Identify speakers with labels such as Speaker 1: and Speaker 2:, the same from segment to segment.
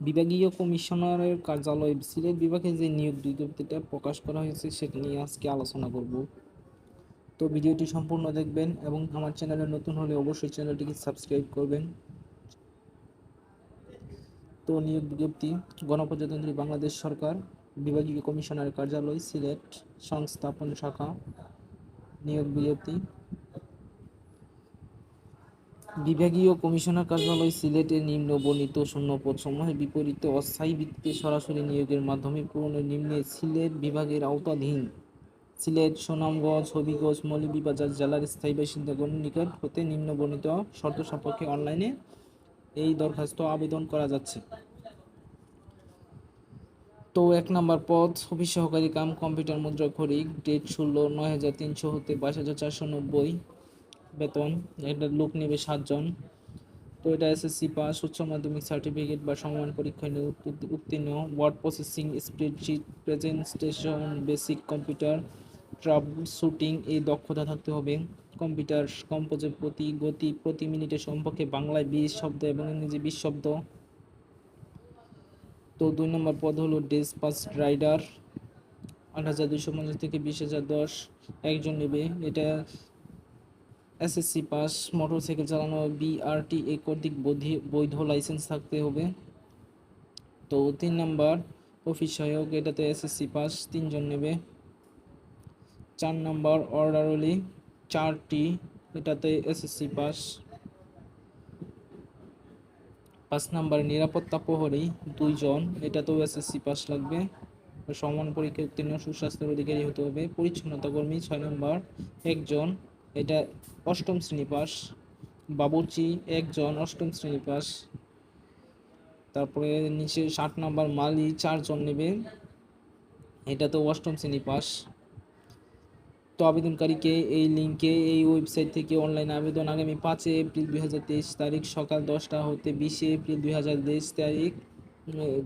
Speaker 1: বিভাগীয় কমিশনারের কার্যালয় সিলেট বিভাগে যে নিয়োগ বিজ্ঞপ্তিটা প্রকাশ করা হয়েছে, সেটা নিয়ে আজকে আলোচনা করব। তো ভিডিওটি সম্পূর্ণ দেখবেন এবং আমার চ্যানেলে নতুন হলে অবশ্যই চ্যানেলটিকে সাবস্ক্রাইব করবেন। তো নিয়োগ বিজ্ঞপ্তি, গণপ্রজাতন্ত্রী বাংলাদেশ সরকার বিভাগীয় কমিশনারের কার্যালয় সিলেট সংস্থাপন শাখা নিয়োগ বিজ্ঞপ্তি। বিভাগীয় কমিশনার কার্যালয় সিলেটে নিম্ন বর্ণিত শূন্যপদ সমূহের বিপরীতে অস্থায়ী ভিত্তিতে সরাসরি নিয়োগের মাধ্যমে পূরণের নিম্নে সিলেট বিভাগের আওতাধীন। সিলেট, সুনামগঞ্জ, হবিগঞ্জ, মৌলভীবাজার জেলার স্থায়ী বাসিন্দাগণ নিকট হতে নিম্ন বর্ণিত শর্ত সাপেক্ষে অনলাইনে এই দরখাস্ত আবেদন করা যাচ্ছে। তো এক নম্বর পদ, অফিস সহকারী কাম কম্পিউটার মুদ্রা খরিক ডেট ষোলো নয় হাজার তিনশো হতে বাইশ হাজার চারশো নব্বই। বেতন, এটা লোক নেবে সাতজন। তো এটা এসএসসি পাস উচ্চ মাধ্যমিক সার্টিফিকেট বা সমমান পরীক্ষায় উত্ত- উত্তীর্ণ। Word processing spreadsheet presentation basic computer troubleshooting এই দক্ষতা থাকতে হবে। কম্পিউটার কম্পোজের প্রতি গতি প্রতি মিনিটে সম্পর্কে বাংলায় বিশ শব্দ এবং ইংরেজি বিশ শব্দ। তো দুই নম্বর পদ হলো ডেসপাস রাইডার আট হাজার দুইশো পঞ্চাশ থেকে বিশ হাজার দশ। একজন নেবে। এটা এসএসসি পাস মোটরসাইকেল চালানো বিআরটিএ কর্তৃক বৈধি- লাইসেন্স থাকতে হবে। তো তিন নাম্বার অফিস সহায়ক, এটাতে এসএসসি পাস তিনজন নেবে। চার নাম্বার অর্ডারলি চারটি, এটাতে এসএসসি পাস পাঁচ নাম্বার, নিরাপত্তা প্রহরী, দুইজন, এটাতেও এসএসসি পাস লাগবে। সমান পরীক্ষা উত্তীর্ণ, সুস্বাস্থ্যের অধিকারী হতে হবে। পরিচ্ছন্নতা কর্মী, ছয় নম্বর, একজন। এটা অষ্টম শ্রেণি পাস। বাবুর্চি একজন অষ্টম শ্রেণি পাস। তারপরে নিচে ষাট নম্বর মালি চারজন নেবে। এটা তো অষ্টম শ্রেণি পাস। তো আবেদনকারীকে এই লিঙ্কে এই ওয়েবসাইট থেকে অনলাইন আবেদন আগামী পাঁচই এপ্রিল দুই হাজার তেইশ তারিখ সকাল দশটা হতে বিশে এপ্রিল দুই হাজার তেইশ তারিখ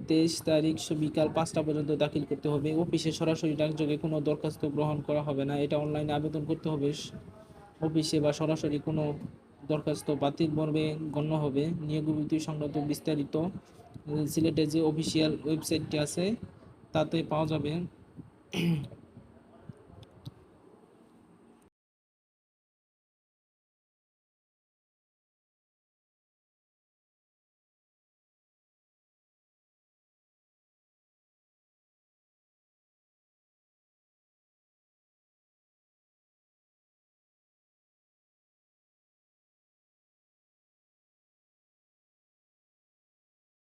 Speaker 1: তেইশ তারিখ বিকাল পাঁচটা পর্যন্ত দাখিল করতে হবে। অফিসে সরাসরি ডাকযোগে কোনো দরখাস্ত গ্রহণ করা হবে না। এটা অনলাইনে আবেদন করতে হবে। অফিসে বা সরাসরি কোনো দরখাস্ত বাতিল মর্মে গণ্য হবে। নিয়োগ বিবৃতি সংক্রান্ত বিস্তারিত সিলেটের যে অফিসিয়াল ওয়েবসাইটটি আছে, তাতে পাওয়া যাবে।